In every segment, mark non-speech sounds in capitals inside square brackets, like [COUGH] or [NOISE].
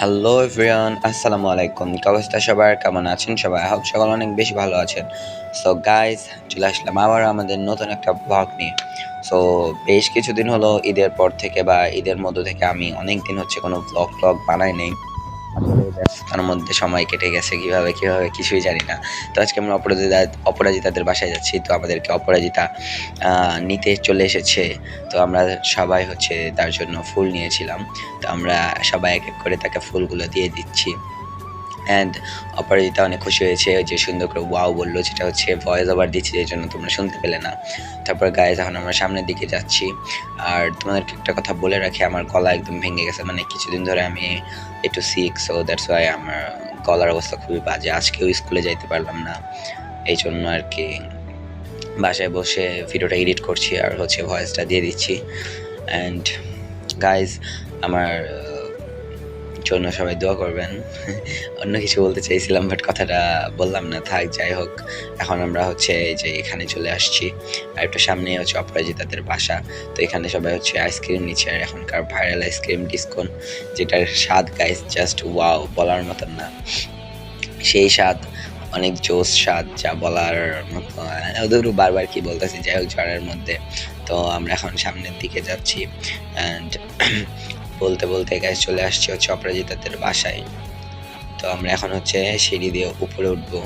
Hello everyone আসসালামু আলাইকুম অবস্থা সবার? কেমন আছেন সবাই? হোক সকল অনেক বেশি ভালো আছেন। সো গাইজ চলে আসলাম আবার আমাদের নতুন একটা ব্লগ নিয়ে। সো বেশ কিছুদিন হলো ঈদের পর থেকে বা ঈদের মধ্য থেকে আমি অনেক দিন হচ্ছে কোনো ব্লগ ব্লগ বানাই নেই। ব্যস্ততার মধ্যে সময় কেটে গেছে, কীভাবে কীভাবে, কিছুই জানি না। তো আজকে আমরা অপরাজিতা, অপরাজিতাদের বাসায় যাচ্ছি, তো আমাদেরকে অপরাজিতা নিতে চলে এসেছে। তো আমরা সবাই হচ্ছে তার জন্য ফুল নিয়েছিলাম। তো আমরা সবাই এক এক করে তাকে ফুলগুলো দিয়ে দিচ্ছি। অ্যান্ড অপরাজিতা অনেক খুশি হয়েছে যে সুন্দর করে ওয়াও বলল, যেটা হচ্ছে ভয়েস ওভার দিচ্ছি যে জন্য তোমরা শুনতে পেলে না। তারপর গায়ে যখন আমরা সামনের দিকে যাচ্ছি। আর তোমাদেরকে একটা কথা বলে রাখি, আমার গলা একদম ভেঙে গেছে। মানে কিছুদিন ধরে আমি একটু সিক সো দ্যাটস ওয়াই আমার গলার অবস্থা খুবই বাজে। আজকেও স্কুলে যাইতে পারলাম না। এই জন্য আর কি বাসায় বসে ভিডিওটা এডিট করছি আর হচ্ছে ভয়েসটা দিয়ে দিচ্ছি। অ্যান্ড গাইজ আমার জন্য সবাই দোয়া করবেন। অন্য কিছু বলতে চাইছিলাম বাট কথাটা বললাম না। থাক, যাই হোক, এখন আমরা হচ্ছে যে এখানে চলে আসছি। আর একটু সামনে হচ্ছে অপরাজিতাদের বাসা। তো এখানে সবাই হচ্ছে আইসক্রিম নিচ্ছে, আর এখনকার ভাইরাল আইসক্রিম ডিসকন যেটার স্বাদ গাইস জাস্ট ওয়াও বলার মতন না। সেই স্বাদ, অনেক জোস স্বাদ, যা বলার মতো ওদের বারবার কি বলতেছি, যাই হোক, ঝড়ের মধ্যে। তো আমরা এখন সামনের দিকে যাচ্ছি। অ্যান্ড বলতে বলতে গ্যাস চলে আসছি হচ্ছে অপরাজিতাদের বাসায়। তো আমরা এখন হচ্ছে সিঁড়ি দিয়ে উপরে উঠবো।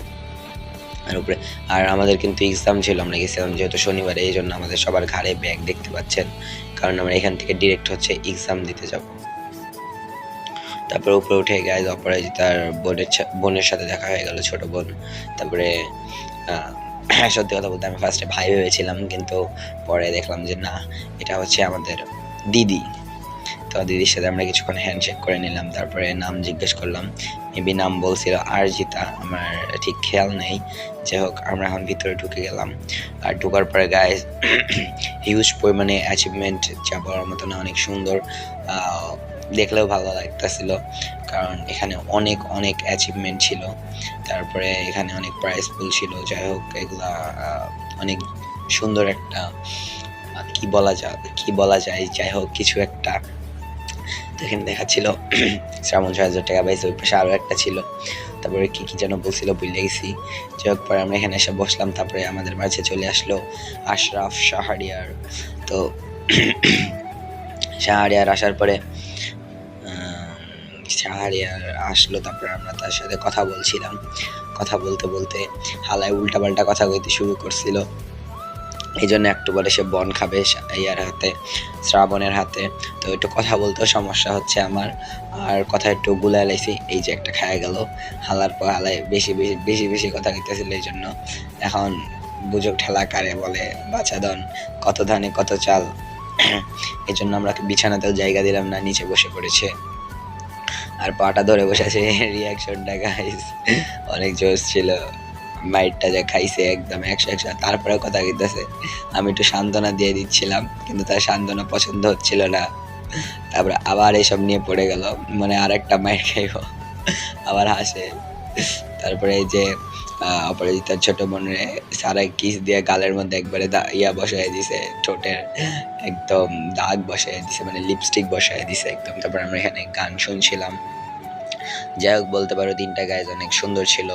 আর উপরে আর আমাদের কিন্তু এক্সাম ছিল, আমরা গেছিলাম যেহেতু শনিবারে, এই জন্য আমাদের সবার ঘাড়ে ব্যাগ দেখতে পাচ্ছেন। কারণ আমরা এখান থেকে ডিরেক্ট হচ্ছে এক্সাম দিতে যাব। তারপরে উপরে উঠে গাইজ অপরাজিতার বোনের বোনের সাথে দেখা হয়ে গেল, ছোট বোন। তারপরে [CLEARS THROAT] সত্যি কথা বলতে আমি ফার্স্টে ভাই ভেবেছিলাম, কিন্তু পরে দেখলাম যে না, এটা হচ্ছে আমাদের দিদি। তো দিদির সাথে আমরা কিছুক্ষণ হ্যান্ডশেক করে নিলাম, তারপরে নাম জিজ্ঞেস করলাম। মেবি নাম বলছিল আরজিতা, আমার ঠিক খেয়াল নেই। যাই হোক, আমরা এখন ভিতরে ঢুকে গেলাম। আর ঢোকার পরে গায়ে হিউজ [CLEARS THROAT] পরিমাণে অ্যাচিভমেন্ট যা বলার মতো না, অনেক সুন্দর। দেখলেও ভালো লাগতেছিল, কারণ এখানে অনেক অনেক অ্যাচিভমেন্ট ছিল। তারপরে এখানে অনেক প্রাইজ ফুল ছিল। যাই হোক, এগুলা অনেক সুন্দর একটা কি বলা যায় কি বলা যায়? যাই হোক, কিছু একটা এখানে দেখাচ্ছিল শ্রাবণ ছয় হাজার টাকা পাইছে ওই পাশে আরও একটা ছিল। তারপরে কি কি যেন বলছিল, ভুলে গেছি। যাই হোক, পরে আমরা এখানে এসে বসলাম, তারপরে আমাদের মাঝে চলে আসলো আশরাফ শাহরিয়ার। তো শাহরিয়ার আসার পরে শাহরিয়ার আসলো, তারপরে আমরা তার সাথে কথা বলছিলাম। কথা বলতে বলতে হালায় উল্টাপাল্টা কথা কইতে শুরু করছিল। এই জন্য একটু বলে সে বন খাবে ইয়ার হাতে, শ্রাবণের হাতে। তো একটু কথা বলতেও সমস্যা হচ্ছে আমার। আর কথা একটু গুলায় লাইছি, এই যে একটা খায় গেল। হালার পর হালায় বেশি বেশি বেশি বেশি কথা কইতেছিল এই জন্য এখন বুঝক ঠেলা কারে বলে, বাছা দন কত ধানে কত চাল। এই জন্য আমরা বিছানাতেও জায়গা দিলাম না, নিচে বসে পড়েছে। আর পাটা ধরে বসে আছে রিয়াকশনটা গাইস অনেক জোশ ছিল। মাইটটা যা খাইছে একদম একশো একশো। তারপরে কথা কইতেছে, আমি একটু সান্ত্বনা দিয়ে দিচ্ছিলাম, কিন্তু তার সান্ত্বনা পছন্দ হচ্ছিল না। তারপরে আবার এইসব নিয়ে পড়ে গেল মানে আর একটা মাইট খাইব। আবার হাসে। তারপরে এই যে অপরাজিতার ছোট বোনের সারা কিস দিয়ে গালের মধ্যে একবারে ইয়া বসায় দিছে, ঠোঁটের একদম দাগ বসাই দিছে মানে লিপস্টিক বসাই দিছে একদম। তারপর আমরা এখানে গান শুনছিলাম। যাই হোক, বলতে পারো দিনটা গাইজ অনেক সুন্দর ছিল।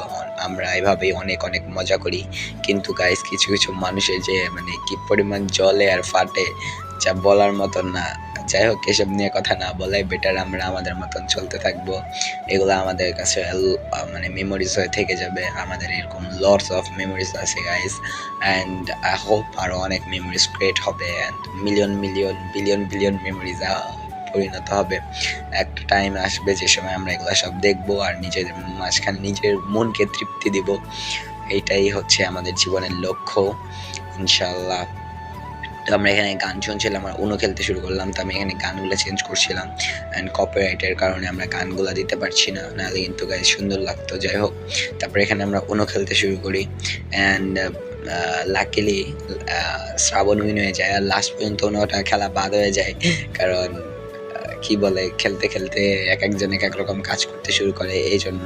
আমরা এভাবেই অনেক অনেক মজা করি। কিন্তু গাইজ কিছু কিছু মানুষের যে মানে কি পরিমাণ জলে আর ফাটে, যা বলার মতন না। যাই হোক, এসব নিয়ে কথা না বলাই বেটার আমরা আমাদের মতন চলতে থাকব। এগুলো আমাদের কাছে মানে মেমোরিজ হয়ে থেকে যাবে। আমাদের এরকম লটস অফ মেমোরিজ আছে গাইজ অ্যান্ড আই হোপ আরও অনেক মেমোরিজ ক্রিয়েট হবে। And million million billion billion memories পরিণত হবে। একটা টাইম আসবে যে সময় আমরা এগুলো সব দেখব আর নিজের মাঝখানে নিজের মনকে তৃপ্তি দিব। এইটাই হচ্ছে আমাদের জীবনের লক্ষ্য। ইনশাল্লাহ তো আমরা এখানে গান শুনছিলাম আর উনো খেলতে শুরু করলাম, তো আমি এখানে গানগুলো চেঞ্জ করছিলাম। অ্যান্ড কপিরাইটের কারণে আমরা গানগুলো দিতে পারছি না। নাহলে কিন্তু গায়ে সুন্দর লাগতো, যাই হোক। তারপরে এখানে আমরা উনো খেলতে শুরু করি। অ্যান্ড লাকিলি শ্রাবণ উইন হয়ে যায় আর লাস্ট পর্যন্ত উনোটা খেলা বাদ হয়ে যায়। কারণ কি বলে, খেলতে খেলতে এক একজন এক এক রকম কাজ করতে শুরু করে এই জন্য।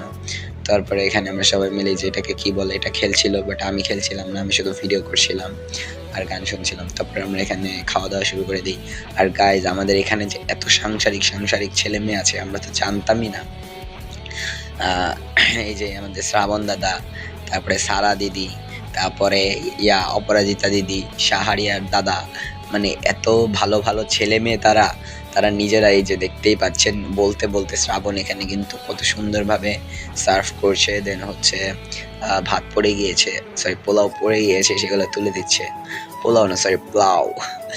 তারপরে এখানে আমরা সবাই মিলে যে এটাকে কি বলে, এটা খেলছিল বাট আমি খেলছিলাম না, আমি শুধু ভিডিও করছিলাম আর গান শুনছিলাম। তারপরে আমরা এখানে খাওয়া দাওয়া শুরু করে দিই। আর গাইজ আমাদের এখানে যে এত সাংসারিক সাংসারিক ছেলে মেয়ে আছে, আমরা তো জানতামই না। এই যে আমাদের শ্রাবণ দাদা, তারপরে সারা দিদি, তারপরে ইয়া, অপরাজিতা দিদি, সাহারিয়ার দাদা মানে এত ভালো ভালো ছেলে মেয়ে তারা তারা নিজেরা এই যে দেখতেই পাচ্ছেন, বলতে বলতে শ্রাবণ এখানে কিন্তু কত সুন্দরভাবে সার্ভ করছে দেন হচ্ছে ভাত পড়ে গিয়েছে সরি পোলাও পড়ে গিয়েছে, সেগুলো তুলে দিচ্ছে। পোলাও না সরি প্লাও।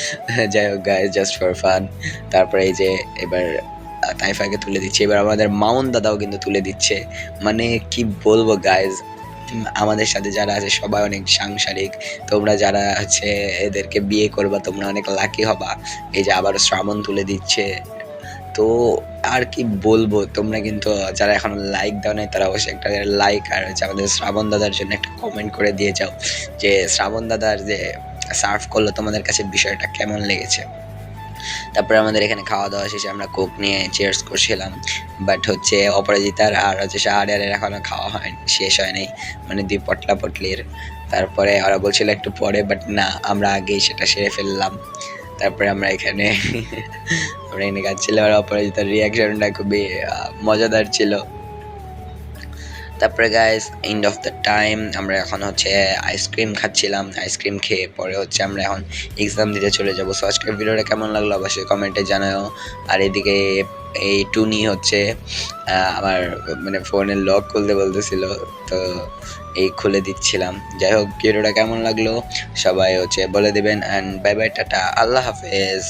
[LAUGHS] যাই হোক গায়ে জাস্ট ফর ফান তারপরে এই যে এবার তাইফাকে তুলে দিচ্ছে। এবার আমাদের মাউন দাদাও কিন্তু তুলে দিচ্ছে। মানে কি বলব গাইজ আমাদের সাথে যারা আছে সবাই অনেক সাংসারিক। তোমরা যারা হচ্ছে এদেরকে বিয়ে করবা, তোমরা অনেক লাকি হবা। এই যে আবার শ্রাবণ তুলে দিচ্ছে। তো আর কি বলব, তোমরা কিন্তু যারা এখন লাইক দাও নাই, তারা অবশ্যই একটা লাইক আর হচ্ছে আমাদের শ্রাবণ দাদার জন্য একটা কমেন্ট করে দিয়ে যাও যে শ্রাবণ দাদার যে সার্ভ করল তোমাদের কাছে বিষয়টা কেমন লেগেছে? তারপরে আমাদের এখানে খাওয়া দাওয়া শেষে আমরা কোক নিয়ে চেয়ার্স করছিলাম। বাট হচ্ছে অপরাজিতার আর হচ্ছে শাহরিয়ারের এখনও খাওয়া হয়, শেষ হয় নাই। মানে দুই পটলা পটলির। তারপরে ওরা বলছিল একটু পরে বাট না, আমরা আগেই সেটা সেরে ফেললাম। তারপরে আমরা এখানে [LAUGHS] আমরা এখানে খাচ্ছিলাম আর অপরাজিতার রিয়াকশনটা খুবই মজাদার ছিল। তারপরে guys end of the time আমরা এখন হচ্ছে আইসক্রিম খাচ্ছিলাম। আইসক্রিম খেয়ে পরে হচ্ছে আমরা এখন এক্সাম দিতে চলে যাব। সো আজকের ভিডিওটা কেমন লাগল অবশ্যই কমেন্টে জানাও আর এদিকে এই টুনি হচ্ছে আমার মানে ফোনের লক খুলতে বলতেছিল। তো এই খুলে দিচ্ছিলাম। যাই হোক, ভিডিওটা কেমন লাগল সবাই হচ্ছে বলে দেবেন। And bye bye tata. আল্লাহ হাফেজ।